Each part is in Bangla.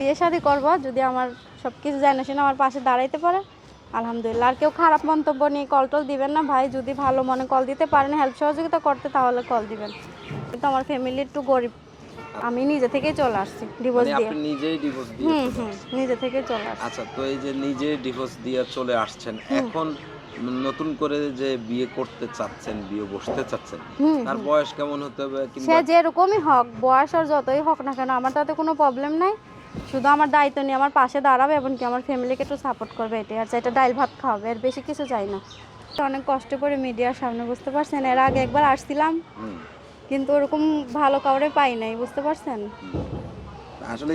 বিয়ে শাদি করব যদি আমার সব কিছু জানে শুনে আমার পাশে দাঁড়াইতে পারে। আলহামদুলিল্লাহ। আর কেউ খারাপ মন্তব্য নিয়ে কল টল দিবেন না। ভাই যদি ভালো মনে কল দিতে পারেন হেল্প সহযোগিতা করতে তাহলে কল দিবেন। কিন্তু আমার ফ্যামিলি একটু গরিব। আমি নিজে থেকেই চলে আসছি। ডিভোর্স মানে দিয়ে। আপনি নিজেই ডিভোর্স দিয়ে হুম হুম। নিজে থেকে চলে আসছি। আচ্ছা তো এই যে নিজে ডিভোর্স দিয়ে চলে আসছেন এখন নতুন করে যে বিয়ে করতে চাচ্ছেন বিয়ে বসতে চাচ্ছেন তার বয়স কেমন হতে হবে? সে যেরকমই হোক বয়স আর যতই হোক না কেন আমার তাতে কোনো প্রবলেম নাই। শুধু আমার দায়িত্ব নিয়ে আমার পাশে দাঁড়াবে এবং কি আমার ফ্যামিলিকে একটু সাপোর্ট করবে এটাই আর চাইটা ডাইল ভাত খাওয়াবে এর বেশি কিছু চাই না। অনেক কষ্ট করে মিডিয়ার সামনে বুঝতে পারছেন? এর আগে একবার আসছিলাম কিন্তু ওরকম ভালো কাউরে পাই নাই বুঝতে পারছেন? আসলে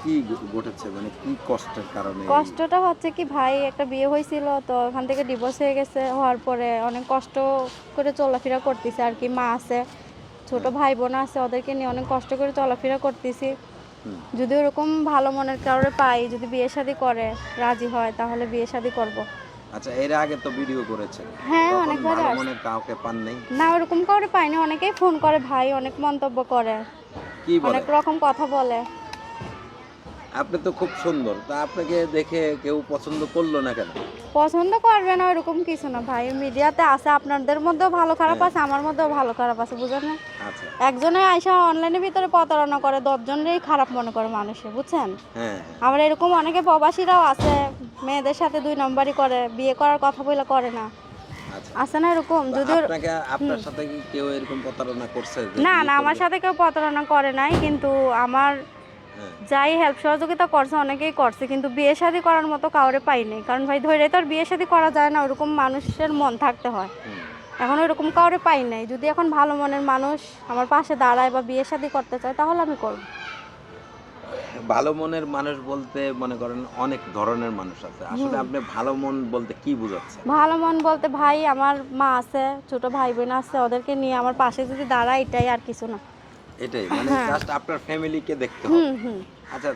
কি ঘটেছে? মানে কি কষ্টের কারণে? কষ্টটা হচ্ছে কি ভাই একটা বিয়ে হয়েছিল তো ওখান থেকে ডিভোর্স হয়ে গেছে হওয়ার পরে অনেক কষ্ট করে চলাফেরা করতেছে আর কি মা আছে ছোট ভাই বোন আছে ওদেরকে নিয়ে অনেক কষ্ট করে চলাফেরা করতেছি। যদি ওরকম ভালো মনের কারোর পাই যদি বিয়ে শাদি করে রাজি হয় তাহলে বিয়ে শাদি করব। আচ্ছা এর আগে তো ভিডিও করেছেন। হ্যাঁ অনেক অনেকবার ভালো মনের কাউকে পান নাই? না ওরকম কাউরে পাইনি। অনেকেই ফোন করে ভাই অনেক মন্তব্য করে। কি বলে? অনেক রকম কথা বলে। আপনি তো খুব সুন্দর। তা আপনাকে দেখে কেউ পছন্দ করল না কেন? পছন্দ করবে না ওরকম কিছু না ভাই। মিডিয়াতে আছে আপনাদের মধ্যেও ভালো খারাপ হ্যাঁ। আছে আমার মধ্যেও ভালো খারাপ আছে বুঝেন না? আচ্ছা। একজনে আইসা অনলাইনের ভিতরে প্রতারণা করে দশজনেরই খারাপ মনে করে মানুষে বুঝছেন? হ্যাঁ আবার এরকম অনেকে প্রবাসীরাও আছে মেয়েদের সাথে দুই নম্বরই করে বিয়ে করার কথা বলে করে না। আচ্ছা। আছে না এরকম? যদি আপনাকে আপনার সাথে কি কেউ এরকম প্রতারণা করছে না না আমার সাথে কেউ প্রতারণা করে নাই কিন্তু আমার হ্যাঁ, যাই হেল্প সহযোগিতা করছে অনেকেই করছে কিন্তু বিয়ে শাদি করার মতো কাউরে পাইনি। কারণ ভাই ধরে তো আর বিয়ে শাদি করা যায় না ওরকম মানুষের মন থাকতে হয়। এখন ওরকম কাউরে পাই নাই। যদি এখন ভালো মনের মানুষ আমার পাশে দাঁড়ায় বা বিয়ে শাদি করতে চায় তাহলে আমি করব। ভালো মনের মানুষ বলতে মনে করেন অনেক ধরনের মানুষ আছে। আসলে আপনি ভালো মন বলতে কি বোঝাচ্ছেন? ভালো মন বলতে ভাই আমার মা আছে ছোট ভাই বোন আছে ওদেরকে নিয়ে আমার পাশে যদি দাঁড়ায় এটাই আর কিছু না। এটাই মানে হ্যাঁ। জাস্ট আপনার ফ্যামিলিকে দেখতে হবে। আচ্ছা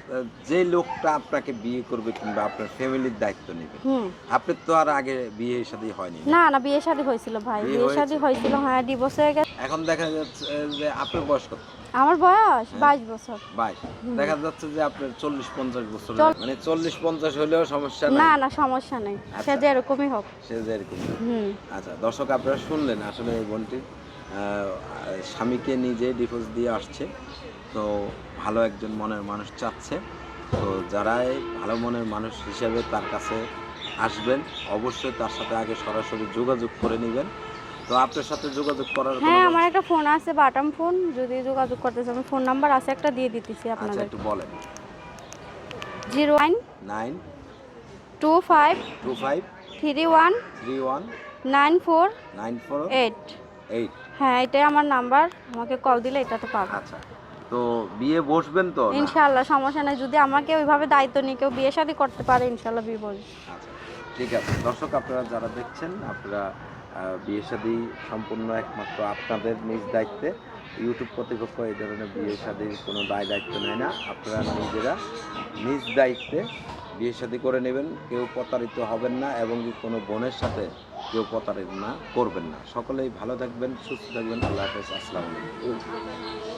যে লোকটা আপনাকে বিয়ে করবে কিংবা আপনার ফ্যামিলির দায়িত্ব নেবে হুম। আপনার তো আর আগে বিয়ে শাদী হয়নি। না না বিয়ে শাদি হয়েছিল ভাই। বিয়ে শাদি হয়েছিল হ্যাঁ ডিভোর্স হয়ে গেছে। এখন দেখা যাচ্ছে যে আপনার বয়স কত? আমার বয়স হ্যাঁ। বাইশ বছর। বাইশ। দেখা যাচ্ছে যে আপনার চল্লিশ পঞ্চাশ বছর মানে চল্লিশ পঞ্চাশ হলেও সমস্যা না না সমস্যা নেই। সে আচ্ছা। যে এরকমই হোক। সে যে এরকম হুম। আচ্ছা দর্শক আপনারা শুনলেন আসলে এই বোনটি। স্বামীকে নিজে ডিভোর্স দিয়ে আসছে। তো ভালো একজন মনের মানুষ চাচ্ছে। তো যারাই ভালো মনের মানুষ হিসেবে তার কাছে আসবেন অবশ্যই তার সাথে আগে সরাসরি যোগাযোগ করে নেবেন। তো আপনার সাথে যোগাযোগ করার হ্যাঁ আমার একটা ফোন আছে বাটাম ফোন যদি যোগাযোগ করতে চান ফোন নাম্বার আছে একটা দিয়ে দিতেছি আপনাদের। আচ্ছা একটু বলেন। 019 25 25 31 31 94 94 8 এইট হ্যাঁ এটাই আমার নাম্বার আমাকে কল দিলে এটাতে পাবো। আচ্ছা তো বিয়ে বসবেন তো? না? ইনশাল্লাহ সমস্যা নেই। যদি আমাকে ওইভাবে দায়িত্ব নিয়ে কেউ বিয়ে শাদি করতে পারে ইনশাল্লাহ বিয়ে বলব আচ্ছা ঠিক আছে। দর্শক আপনারা যারা দেখছেন আপনারা আহ, বিয়ে শাদী সম্পূর্ণ একমাত্র আপনাদের নিজ দায়িত্বে। ইউটিউব কর্তৃপক্ষ এই ধরনের বিয়ে শাদীর কোনো দায় দায়িত্ব নেয় না। আপনারা নিজেরা নিজ দায়িত্বে বিয়ে শাদী করে নেবেন, কেউ প্রতারিত হবেন না এবং কোনো বোনের সাথে কেউ প্রতারিত না, করবেন না। সকলেই ভালো থাকবেন, সুস্থ থাকবেন। আল্লাহ হাফেজ, আসসালামু আলাইকুম।